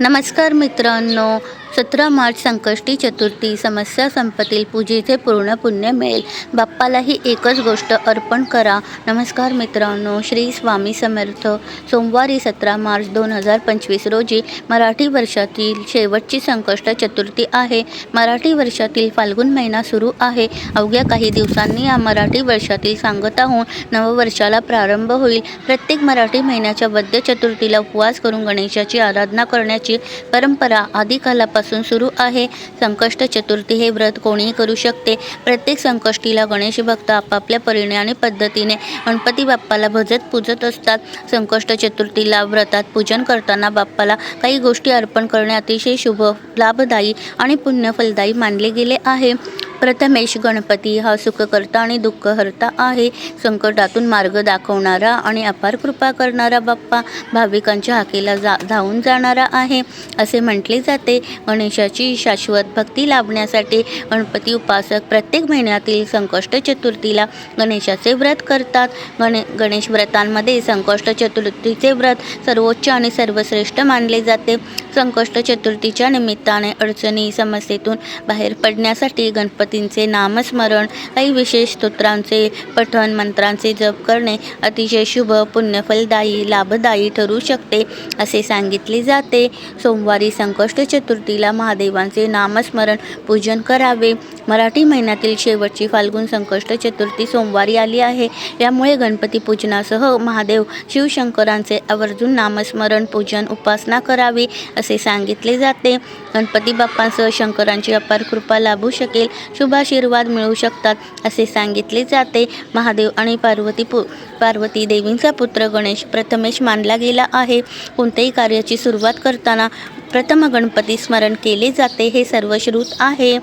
नमस्कार मित्रांनो सतरा मार्च संकष्टी चतुर्थी समस्या संपतील पूजेचे पूर्ण पुण्य मिळेल. बाप्पालाही एकच गोष्ट अर्पण करा. नमस्कार मित्रांनो श्री स्वामी समर्थ. सोमवारी सतरा मार्च दोन हजार पंचवीस रोजी मराठी वर्षातील शेवटची संकष्ट चतुर्थी आहे. मराठी वर्षातील फाल्गुन महिना सुरू आहे. अवघ्या काही दिवसांनी या मराठी वर्षातील सांगत आहोत नववर्षाला प्रारंभ होईल. प्रत्येक मराठी महिन्याच्या वद्य चतुर्थीला उपवास करून गणेशाची आराधना करण्याची परंपरा आदिकालापासून सुरू आहे. संकष्ट चतुर्थी हे व्रत कोणीही करू शकते. प्रत्येक संकष्टीला गणेश भक्त आपापल्या परिणे आणि पद्धतीने गणपती बाप्पाला भजत पूजत असतात. संकष्ट चतुर्थीला व्रतात पूजन करताना बाप्पाला काही गोष्टी अर्पण करणे अतिशय शुभ लाभदायी आणि पुण्यफलदायी मानले गेले आहे. प्रथमेश गणपती हा सुखकर्ता आणि दुःखहर्ता आहे. संकटातून मार्ग दाखवणारा आणि अपार कृपा करणारा बाप्पा भाविकांच्या हाकेला जा धावून जाणारा आहे. असे म्हटले जाते. गणेशाची शाश्वत भक्ती लाभण्यासाठी गणपती उपासक प्रत्येक महिन्यातील संकष्ट चतुर्थीला गणेशाचे व्रत करतात. गणे गणेश व्रतांमध्ये संकष्ट चतुर्थीचे व्रत सर्वोच्च आणि सर्वश्रेष्ठ मानले जाते. संकष्ट चतुर्थीच्या निमित्ताने अडचणी समस्येतून बाहेर पडण्यासाठी गणपती गणपतींचे नामस्मरण काही विशेष स्तोत्रांचे पठण मंत्रांचे जप करणे अतिशय शुभ पुण्यफलदायी लाभदायी ठरू शकते असे सांगितले जाते. सोमवारी संकष्ट चतुर्थीला महादेवांचे नामस्मरण पूजन करावे. मराठी महिन्यातील शेवटची फाल्गुन संकष्ट चतुर्थी सोमवारी आली आहे. यामुळे गणपती पूजनासह महादेव शिवशंकरांचे आवर्जून नामस्मरण पूजन उपासना करावी असे सांगितले जाते. गणपती बाप्पांसह शंकरांची अपार कृपा लाभू शकेल शुभाशीर्वाद मिळू शकतात असे सांगितले जाते. महादेव आणि पार्वती पु पार्वती देवींचा पुत्र गणेश प्रथमेश मानला गेला आहे. कोणत्याही कार्याची सुरुवात करताना प्रथम गणपती स्मरण केले जाते हे सर्वश्रुत आहे.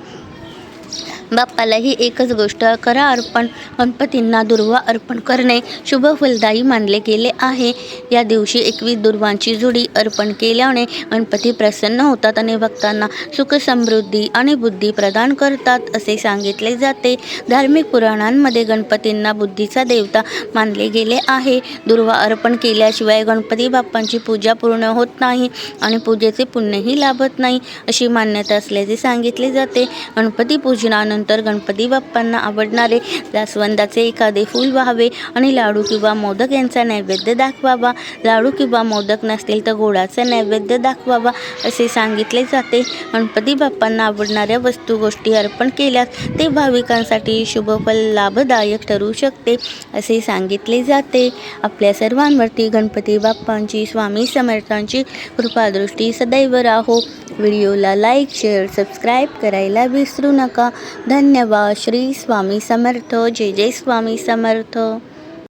बाप्पालाही एकच गोष्ट करा अर्पण. गणपतींना दुर्वा अर्पण करणे शुभ फलदायी मानले गेले आहे. या दिवशी एकवीस दुर्वांची जुडी अर्पण केल्याने गणपती प्रसन्न होतात आणि भक्तांना सुख समृद्धी आणि बुद्धी प्रदान करतात असे सांगितले जाते. धार्मिक पुराणांमध्ये गणपतींना बुद्धीचा देवता मानले गेले आहे. दुर्वा अर्पण केल्याशिवाय गणपती बाप्पांची पूजा पूर्ण होत नाही आणि पूजेचे पुण्यही लाभत नाही अशी मान्यता असल्याचे सांगितले जाते. गणपती पूजनानंतर नंतर गणपती बाप्पांना आवडणारे जास्वंदाचे एखादे फूल व्हावे आणि लाडू किंवा मोदक यांचा नैवेद्य दाखवावा. लाडू किंवा मोदक नसतील तर गोडाचा नैवेद्य दाखवावा असे सांगितले जाते. गणपती बाप्पांना आवडणाऱ्या वस्तू गोष्टी अर्पण केल्यास ते भाविकांसाठी शुभफल लाभदायक ठरू शकते असे सांगितले जाते. आपल्या सर्वांवरती गणपती बाप्पांची स्वामी समर्थांची कृपादृष्टी सदैव राहो. व्हिडिओला लाईक शेअर सबस्क्राईब करायला विसरू नका. धन्यवाद. श्री स्वामी समर्थ. जय जय स्वामी समर्थ.